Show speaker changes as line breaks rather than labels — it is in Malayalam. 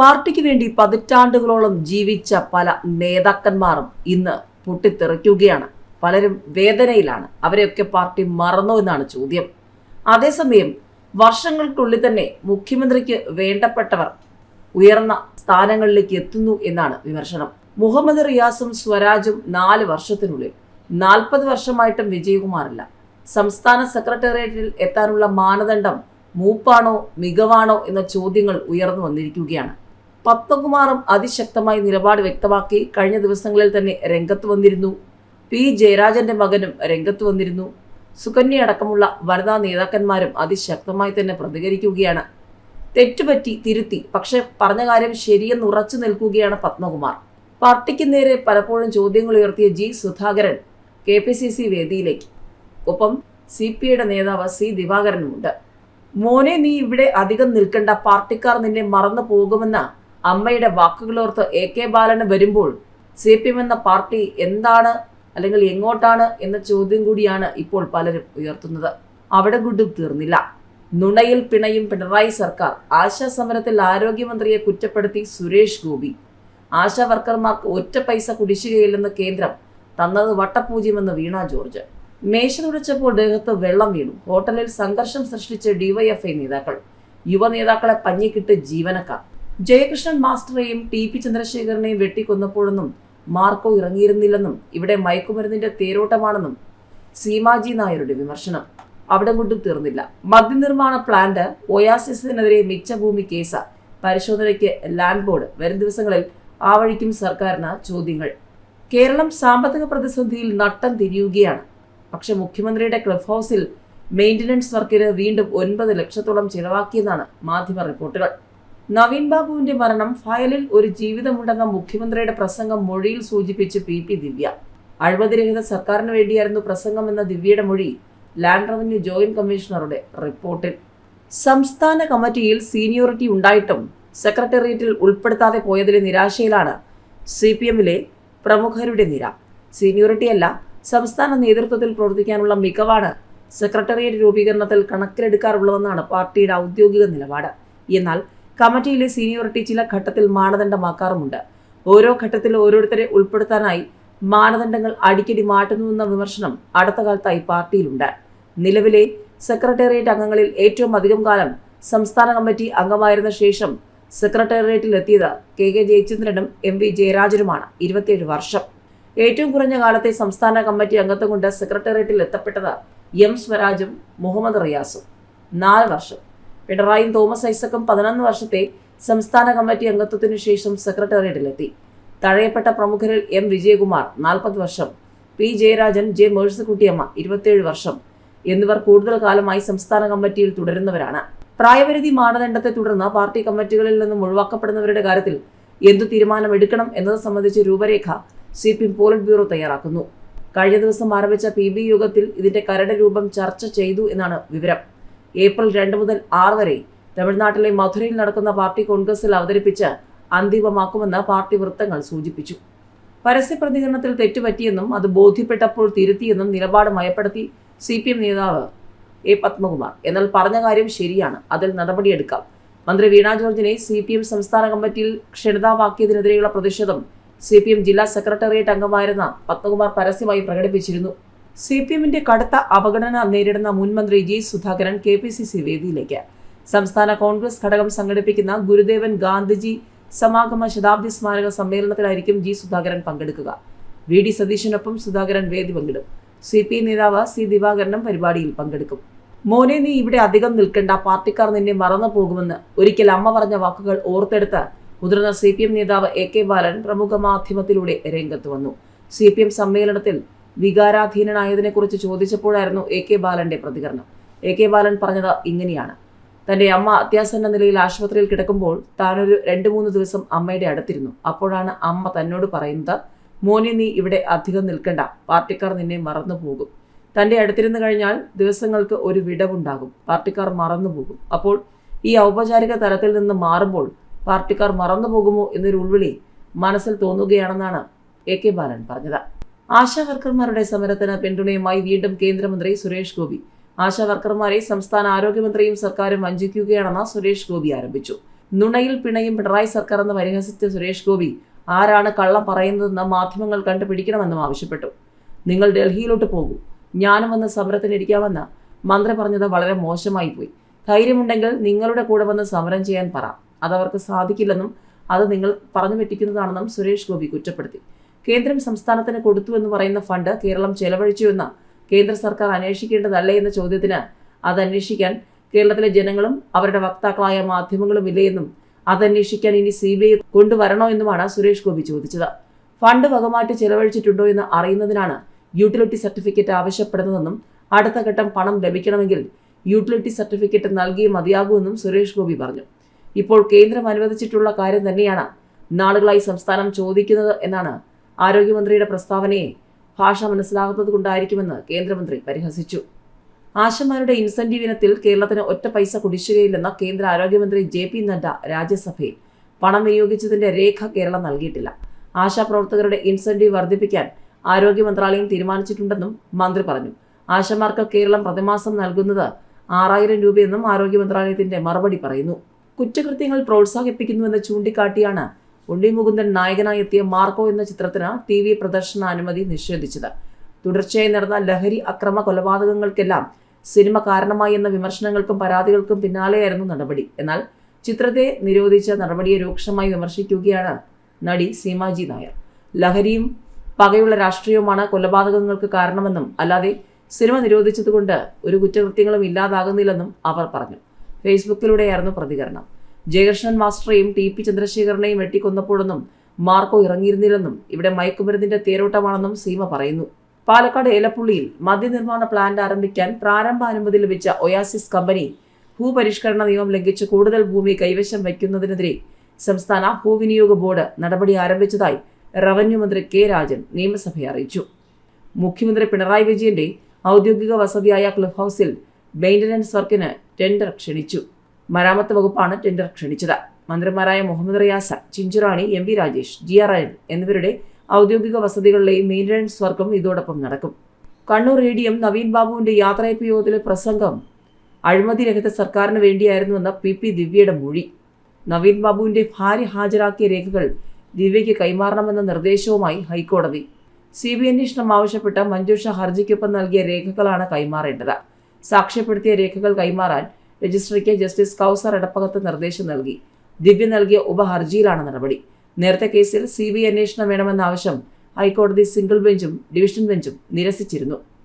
പാർട്ടിക്ക് വേണ്ടി പതിറ്റാണ്ടുകളോളം ജീവിച്ച പല നേതാക്കന്മാരും ഇന്ന് പൊട്ടിത്തെറിക്കുകയാണ്. പലരും വേദനയിലാണ്. അവരെയൊക്കെ പാർട്ടി മറന്നു എന്നാണ് ചോദ്യം. അതേസമയം വർഷങ്ങൾക്കുള്ളിൽ തന്നെ മുഖ്യമന്ത്രിക്ക് വേണ്ടപ്പെട്ടവർ ഉയർന്ന സ്ഥാനങ്ങളിലേക്ക് എത്തുന്നു എന്നാണ് വിമർശനം. മുഹമ്മദ് റിയാസും സ്വരാജും നാല് വർഷത്തിനുള്ളിൽ നാൽപ്പത് വർഷമായിട്ടും വിജയകുമാറില്ല. സംസ്ഥാന സെക്രട്ടേറിയറ്റിൽ എത്താനുള്ള മാനദണ്ഡം മൂപ്പാണോ മികവാണോ എന്ന ചോദ്യങ്ങൾ ഉയർന്നു വന്നിരിക്കുകയാണ്. പത്മകുമാറും അതിശക്തമായി നിലപാട് വ്യക്തമാക്കി കഴിഞ്ഞ ദിവസങ്ങളിൽ തന്നെ രംഗത്ത് വന്നിരുന്നു. പി. ജയരാജന്റെ മകനും രംഗത്ത് വന്നിരുന്നു. സുകന്യ അടക്കമുള്ള വനിതാ നേതാക്കന്മാരും അതിശക്തമായി തന്നെ പ്രതികരിക്കുകയാണ്. തെറ്റുപറ്റി തിരുത്തി പക്ഷെ പറഞ്ഞ കാര്യം ശരിയെന്ന് ഉറച്ചു നിൽക്കുകയാണ് പത്മകുമാർ. പാർട്ടിക്ക് നേരെ പലപ്പോഴും ചോദ്യങ്ങൾ ഉയർത്തിയ G. Sudhakaran K P C C വേദിയിലേക്ക്. ഒപ്പം സി. പി. ഐയുടെ നേതാവ് സി. ദിവാകരനുമുണ്ട്. മോനെ നീ ഇവിടെ അധികം നിൽക്കേണ്ട. പാർട്ടിക്കാർ നിന്നെ മറന്നു പോകുമെന്ന അമ്മയുടെ വാക്കുകളോർത്ത് എ കെ ബാലന് വരുമ്പോൾ സി പി എം എന്ന പാർട്ടി എന്താണ് അല്ലെങ്കിൽ എങ്ങോട്ടാണ് എന്ന ചോദ്യം കൂടിയാണ് ഇപ്പോൾ പലരും ഉയർത്തുന്നത്. അവിടെ ഗുഡും തീർന്നില്ല. നുണയിൽ പിണയും പിണറായി സർക്കാർ ആശാ സമരത്തിൽ ആരോഗ്യമന്ത്രിയെ കുറ്റപ്പെടുത്തി സുരേഷ് ഗോപി. ആശാ വർക്കർമാർക്ക് ഒറ്റ പൈസ കുടിശ്ശികയില്ലെന്ന് കേന്ദ്രം തന്നത് വട്ടപൂജ്യമെന്ന് വീണ ജോർജ്. മേശ തുടച്ചപ്പോൾ ദേഹത്ത് വെള്ളം വീണു. ഹോട്ടലിൽ സംഘർഷം സൃഷ്ടിച്ച ഡിവൈഎഫ്ഐ നേതാക്കൾ. യുവ നേതാക്കളെ പഞ്ഞിക്കിട്ട് ജീവനക്കാർ. ജയകൃഷ്ണൻ മാസ്റ്ററെയും ടി പി ചന്ദ്രശേഖരനെയും വെട്ടിക്കൊന്നപ്പോഴൊന്നും മാർക്കോ ഇറങ്ങിയിരുന്നില്ലെന്നും ഇവിടെ മയക്കുമരുന്നിന്റെ തേരോട്ടമാണെന്നും സീമാജി നായരുടെ വിമർശനം. അവിടെ കൊണ്ടും തീർന്നില്ല. മദ്യനിർമ്മാണ പ്ലാന്റ് ഒയാസിസിനെതിരെ മിച്ചഭൂമി കേസ്. പരിശോധനയ്ക്ക് ലാൻഡ് ബോർഡ് വരും ദിവസങ്ങളിൽ ആവഴിക്കും വഴിക്കും സർക്കാരിന് ചോദ്യങ്ങൾ. കേരളം സാമ്പത്തിക പ്രതിസന്ധിയിൽ നട്ടം തിരിയുകയാണ്. പക്ഷെ മുഖ്യമന്ത്രിയുടെ ക്ലബ് ഹൗസിൽ മെയിന്റനൻസ് വർക്കിന് വീണ്ടും ഒൻപത് ലക്ഷത്തോളം ചിലവാക്കിയെന്നാണ് മാധ്യമ റിപ്പോർട്ടുകൾ. നവീൻ ബാബുവിന്റെ മരണം ഫയലിൽ ഒരു ജീവിതമുണ്ടെന്ന മുഖ്യമന്ത്രിയുടെ പ്രസംഗം മൊഴിയിൽ സൂചിപ്പിച്ച് പി പി ദിവ്യ. അഴിമതിരഹിത സർക്കാരിന് വേണ്ടിയായിരുന്നു പ്രസംഗം എന്ന ദിവ്യയുടെ മൊഴി ലാൻഡ് റവന്യൂ ജോയിന്റ് കമ്മീഷണറുടെ റിപ്പോർട്ടിൽ. സംസ്ഥാന കമ്മിറ്റിയിൽ സീനിയോറിറ്റി ഉണ്ടായിട്ടും സെക്രട്ടേറിയറ്റിൽ ഉൾപ്പെടുത്താതെ പോയതിലെ നിരാശയിലാണ് സി പി എമ്മിലെ പ്രമുഖരുടെ നിര. സീനിയോറിറ്റിയല്ല സംസ്ഥാന നേതൃത്വത്തിൽ പ്രവർത്തിക്കാനുള്ള മികവാണ് സെക്രട്ടേറിയറ്റ് രൂപീകരണത്തിൽ കണക്കിലെടുക്കാറുള്ളതെന്നാണ് പാർട്ടിയുടെ ഔദ്യോഗിക നിലപാട്. എന്നാൽ കമ്മിറ്റിയിലെ സീനിയോറിറ്റി ചില ഘട്ടത്തിൽ മാനദണ്ഡമാക്കാറുമുണ്ട്. ഓരോ ഘട്ടത്തിൽ ഓരോരുത്തരെ ഉൾപ്പെടുത്താനായി മാനദണ്ഡങ്ങൾ അടിക്കടി മാറ്റുന്നുവെന്ന വിമർശനം അടുത്ത കാലത്തായി പാർട്ടിയിലുണ്ട്. നിലവിലെ സെക്രട്ടേറിയറ്റ് അംഗങ്ങളിൽ ഏറ്റവും അധികം കാലം സംസ്ഥാന കമ്മിറ്റി അംഗമായിരുന്ന ശേഷം സെക്രട്ടേറിയറ്റിൽ എത്തിയത് കെ കെ ജയചന്ദ്രനും എം വി ജയരാജനുമാണ് ഇരുപത്തിയേഴ് വർഷം. ഏറ്റവും കുറഞ്ഞ കാലത്തെ സംസ്ഥാന കമ്മിറ്റി അംഗത്വം കൊണ്ട് സെക്രട്ടേറിയറ്റിൽ എത്തപ്പെട്ടത് എം സ്വരാജും മുഹമ്മദ് റിയാസും. നാല് വർഷം. പിണറായിയും തോമസ് ഐസക്കും പതിനൊന്ന് വർഷത്തെ സംസ്ഥാന കമ്മിറ്റി അംഗത്വത്തിനു ശേഷം സെക്രട്ടേറിയറ്റിലെത്തി. തഴയപ്പെട്ട പ്രമുഖരിൽ എം വിജയകുമാർ നാൽപ്പത് വർഷം പി ജയരാജൻ ജെ മേഴ്സിക്കുട്ടിയമ്മ ഇരുപത്തിയേഴ് വർഷം എന്നിവർ കൂടുതൽ കാലമായി സംസ്ഥാന കമ്മിറ്റിയിൽ തുടരുന്നവരാണ്. പ്രായപരിധി മാനദണ്ഡത്തെ തുടർന്ന് പാർട്ടി കമ്മിറ്റികളിൽ നിന്നും ഒഴിവാക്കപ്പെടുന്നവരുടെ കാര്യത്തിൽ എന്തു തീരുമാനമെടുക്കണം എന്നത് സംബന്ധിച്ച് രൂപരേഖ സി പി പോളിറ്റ് ബ്യൂറോ തയ്യാറാക്കുന്നു. കഴിഞ്ഞ ദിവസം ആരംഭിച്ച പി ബി യോഗത്തിൽ ഇതിന്റെ കരട് രൂപം ചർച്ച ചെയ്തു എന്നാണ് വിവരം. ഏപ്രിൽ രണ്ട് മുതൽ ആറ് വരെ തമിഴ്നാട്ടിലെ മധുരയിൽ നടക്കുന്ന പാർട്ടി കോൺഗ്രസിൽ അവതരിപ്പിച്ച് അന്തിമമാക്കുമെന്ന് പാർട്ടി വൃത്തങ്ങൾ സൂചിപ്പിച്ചു. പരസ്യ പ്രതികരണത്തിൽ തെറ്റുപറ്റിയെന്നും അത് ബോധ്യപ്പെട്ടപ്പോൾ തിരുത്തിയെന്നും നിലപാട് മയപ്പെടുത്തി സി പി എം നേതാവ് എ പത്മകുമാർ. എന്നാൽ പറഞ്ഞ കാര്യം ശരിയാണ്. അതിൽ നടപടിയെടുക്കാം. മന്ത്രി വീണ ജോർജിനെ സി പി എം സംസ്ഥാന കമ്മിറ്റിയിൽ ക്ഷണിതാവാക്കിയതിനെതിരെയുള്ള പ്രതിഷേധം സി പി എം ജില്ലാ സെക്രട്ടേറിയറ്റ് അംഗമായിരുന്ന പത്മകുമാർ പരസ്യമായി പ്രകടിപ്പിച്ചിരുന്നു. സി പി എമ്മിന്റെ കടുത്ത അവഗണന നേരിടുന്ന മുൻ മന്ത്രി G Sudhakaran K P C C വേദിയിലേക്ക്. സംസ്ഥാന കോൺഗ്രസ് ഘടകം സംഘടിപ്പിക്കുന്ന ഗുരുദേവൻ ഗാന്ധിജി സമാഗമ ശതാബ്ദി സ്മാരക സമ്മേളനത്തിലായിരിക്കും ജി സുധാകരൻ പങ്കെടുക്കുക. വി ഡി സതീശനൊപ്പം സുധാകരൻ വേദി പങ്കിടും. സി പി ഐ നേതാവ് സി ദിവാകരനും പരിപാടിയിൽ പങ്കെടുക്കും. മോനെ നീ ഇവിടെ അധികം നിൽക്കേണ്ട. പാർട്ടിക്കാർ നിന്നെ മറന്നു പോകുമെന്ന് ഒരിക്കൽ അമ്മ പറഞ്ഞ വാക്കുകൾ ഓർത്തെടുത്ത് മുതിർന്ന സി പി എം നേതാവ് എ കെ ബാലൻ പ്രമുഖ മാധ്യമത്തിലൂടെ രംഗത്ത് വന്നു. സി പി എം സമ്മേളനത്തിൽ വികാരാധീനനായതിനെക്കുറിച്ച് ചോദിച്ചപ്പോഴായിരുന്നു എ കെ ബാലന്റെ പ്രതികരണം. എ കെ ബാലൻ പറഞ്ഞത് ഇങ്ങനെയാണ്. തന്റെ അമ്മ അത്യാസന്ന നിലയിൽ ആശുപത്രിയിൽ കിടക്കുമ്പോൾ താനൊരു രണ്ട് മൂന്ന് ദിവസം അമ്മയുടെ അടുത്തിരുന്നു. അപ്പോഴാണ് അമ്മ തന്നോട് പറയുന്നത് മോനെ നീ ഇവിടെ അധികം നിൽക്കണ്ട. പാർട്ടിക്കാർ നിന്നെ മറന്നു പോകും. തന്റെ അടുത്തിരുന്ന് കഴിഞ്ഞാൽ ദിവസങ്ങൾക്ക് ഒരു വിടവുണ്ടാകും. പാർട്ടിക്കാർ മറന്നു പോകും. അപ്പോൾ ഈ ഔപചാരിക തലത്തിൽ നിന്ന് മാറുമ്പോൾ പാർട്ടിക്കാർ മറന്നു പോകുമോ എന്നൊരു ഉൾവിളി മനസ്സിൽ തോന്നുകയാണെന്നാണ് എ കെ ബാലൻ പറഞ്ഞത്. ആശാ വർക്കർമാരുടെ സമരത്തിന് പിന്തുണയുമായി വീണ്ടും കേന്ദ്രമന്ത്രി സുരേഷ് ഗോപി. ആശാവർക്കർമാരെ സംസ്ഥാന ആരോഗ്യമന്ത്രിയും സർക്കാരും വഞ്ചിക്കുകയാണെന്ന് സുരേഷ് ഗോപി ആരംഭിച്ചു. നുണയിൽ പിണയും പിണറായി സർക്കാർ എന്ന് പരിഹസിച്ച സുരേഷ് ഗോപി ആരാണ് കള്ളം പറയുന്നതെന്ന് മാധ്യമങ്ങൾ കണ്ടുപിടിക്കണമെന്നും ആവശ്യപ്പെട്ടു. നിങ്ങൾ ഡൽഹിയിലോട്ട് പോകൂ. ഞാനും വന്ന് സമരത്തിനിരിക്കാമെന്ന് മന്ത്രി പറഞ്ഞത് വളരെ മോശമായി പോയി. ധൈര്യമുണ്ടെങ്കിൽ നിങ്ങളുടെ കൂടെ വന്ന് സമരം ചെയ്യാൻ പറ. അതവർക്ക് സാധിക്കില്ലെന്നും അത് നിങ്ങൾ പറഞ്ഞു പറ്റിക്കുന്നതാണെന്നും സുരേഷ് ഗോപി കുറ്റപ്പെടുത്തി. കേന്ദ്രം സംസ്ഥാനത്തിന് കൊടുത്തു എന്ന് പറയുന്ന ഫണ്ട് കേരളം ചെലവഴിച്ചുവെന്ന കേന്ദ്ര സർക്കാർ അന്വേഷിക്കേണ്ടതല്ലേ എന്ന ചോദ്യത്തിന് അത് അന്വേഷിക്കാൻ കേരളത്തിലെ ജനങ്ങളും അവരുടെ വക്താക്കളായ മാധ്യമങ്ങളും ഇല്ലയെന്നും അതന്വേഷിക്കാൻ ഇനി സി ബി ഐ കൊണ്ടുവരണോ എന്നുമാണ് സുരേഷ് ഗോപി ചോദിച്ചത്. ഫണ്ട് വകമാറ്റി ചെലവഴിച്ചിട്ടുണ്ടോ എന്ന് അറിയുന്നതിനാണ് യൂട്ടിലിറ്റി സർട്ടിഫിക്കറ്റ് ആവശ്യപ്പെടുന്നതെന്നും അടുത്ത ഘട്ടം പണം ലഭിക്കണമെങ്കിൽ യൂട്ടിലിറ്റി സർട്ടിഫിക്കറ്റ് നൽകിയേ മതിയാകുമെന്നും സുരേഷ് ഗോപി പറഞ്ഞു. ഇപ്പോൾ കേന്ദ്രം അനുവദിച്ചിട്ടുള്ള കാര്യം തന്നെയാണ് നാളുകളായി സംസ്ഥാനം ചോദിക്കുന്നത് എന്നാണ് ആരോഗ്യമന്ത്രിയുടെ പ്രസ്താവനയെ ഭാഷ മനസ്സിലാകുന്നത് കൊണ്ടായിരിക്കുമെന്ന് കേന്ദ്രമന്ത്രി പരിഹസിച്ചു. ആശമാരുടെ ഇൻസെന്റീവ് ഇനത്തിൽ കേരളത്തിന് ഒറ്റ പൈസ കുടിശ്ശികയില്ലെന്ന കേന്ദ്ര ആരോഗ്യമന്ത്രി ജെ പി നഡ്ഡ രാജ്യസഭയിൽ പണം വിനിയോഗിച്ചതിന്റെ രേഖ കേരളം നൽകിയിട്ടില്ല. ആശാപ്രവർത്തകരുടെ ഇൻസെന്റീവ് വർദ്ധിപ്പിക്കാൻ ആരോഗ്യ മന്ത്രാലയം തീരുമാനിച്ചിട്ടുണ്ടെന്നും മന്ത്രി പറഞ്ഞു. ആശമാർക്ക് കേരളം പ്രതിമാസം നൽകുന്നത് ആറായിരം രൂപയെന്നും ആരോഗ്യ മന്ത്രാലയത്തിന്റെ മറുപടി പറയുന്നു. കുറ്റകൃത്യങ്ങൾ പ്രോത്സാഹിപ്പിക്കുന്നുവെന്ന് ചൂണ്ടിക്കാട്ടിയാണ് ഉണ്ണി മുകുന്ദൻ നായകനായി എത്തിയ മാർക്കോ എന്ന ചിത്രത്തിന് ടി വി പ്രദർശന അനുമതി നിഷേധിച്ചത്. തുടർച്ചയായി നടന്ന ലഹരി അക്രമ കൊലപാതകങ്ങൾക്കെല്ലാം സിനിമ കാരണമായി എന്ന വിമർശനങ്ങൾക്കും പരാതികൾക്കും പിന്നാലെയായിരുന്നു നടപടി. എന്നാൽ ചിത്രത്തെ നിരോധിച്ച നടപടിയെ രൂക്ഷമായി വിമർശിക്കുകയാണ് നടി സീമാജി നായർ. ലഹരിയും പകയുള്ള രാഷ്ട്രീയവുമാണ് കൊലപാതകങ്ങൾക്ക് കാരണമെന്നും അല്ലാതെ സിനിമ നിരോധിച്ചതുകൊണ്ട് ഒരു കുറ്റകൃത്യങ്ങളും ഇല്ലാതാകുന്നില്ലെന്നും അവർ പറഞ്ഞു. ഫേസ്ബുക്കിലൂടെയായിരുന്നു പ്രതികരണം. ജയകൃഷ്ണൻ മാസ്റ്ററെയും ടി പി ചന്ദ്രശേഖരനെയും വെട്ടിക്കൊന്നപ്പോഴൊന്നും മാർക്കോ ഇറങ്ങിയിരുന്നില്ലെന്നും ഇവിടെ മയക്കുമരുന്നിന്റെ തേരോട്ടമാണെന്നും സീമ പറയുന്നു. പാലക്കാട് ഏലപ്പുള്ളിയിൽ മദ്യനിർമ്മാണ പ്ലാന്റ് ആരംഭിക്കാൻ പ്രാരംഭ അനുമതി ലഭിച്ച ഒയാസിസ് കമ്പനി ഭൂപരിഷ്കരണ നിയമം ലംഘിച്ച് കൂടുതൽ ഭൂമി കൈവശം വയ്ക്കുന്നതിനെതിരെ സംസ്ഥാന ഭൂവിനിയോഗ ബോർഡ് നടപടി ആരംഭിച്ചതായി റവന്യൂ മന്ത്രി കെ രാജൻ നിയമസഭയെ അറിയിച്ചു. മുഖ്യമന്ത്രി പിണറായി വിജയന്റെ ഔദ്യോഗിക വസതിയായ ക്ലബ് ഹൗസിൽ മെയിന്റനൻസ് വർക്കിന് ടെൻഡർ ക്ഷണിച്ചു. മരാമത്ത് വകുപ്പാണ് ടെൻഡർ ക്ഷണിച്ചത്. മന്ത്രിമാരായ Muhammad Riyas Chinchurani M V Rajesh G R അയൻ എന്നിവരുടെ ഔദ്യോഗിക വസതികളിലെയും മെയിന്റനൻസ് വർക്കും ഇതോടൊപ്പം നടക്കും. Kannur A D M Naveen ബാബുവിന്റെ യാത്രയപ്പ് യോഗത്തിലെ പ്രസംഗം അഴിമതിരഹിത സർക്കാരിന് വേണ്ടിയായിരുന്നുവെന്ന പി പി ദിവ്യയുടെ മൊഴി. നവീൻ ബാബുവിന്റെ ഭാര്യ ഹാജരാക്കിയ രേഖകൾ ദിവ്യയ്ക്ക് കൈമാറണമെന്ന നിർദ്ദേശവുമായി ഹൈക്കോടതി. സി ബി അന്വേഷണം ആവശ്യപ്പെട്ട മഞ്ജുഷ ഹർജിക്കൊപ്പം നൽകിയ രേഖകളാണ് കൈമാറേണ്ടത്. സാക്ഷ്യപ്പെടുത്തിയ രേഖകൾ കൈമാറാൻ രജിസ്ട്രിക്ക് ജസ്റ്റിസ് കൗസർ എടപ്പകത്ത് നിർദ്ദേശം നൽകി. ദിവ്യ നൽകിയ ഉപഹർജിയിലാണ് നടപടി. നേരത്തെ കേസിൽ സി ബി അന്വേഷണം വേണമെന്ന ആവശ്യം ഹൈക്കോടതി സിംഗിൾ ബെഞ്ചും ഡിവിഷൻ ബെഞ്ചും നിരസിച്ചിരുന്നു.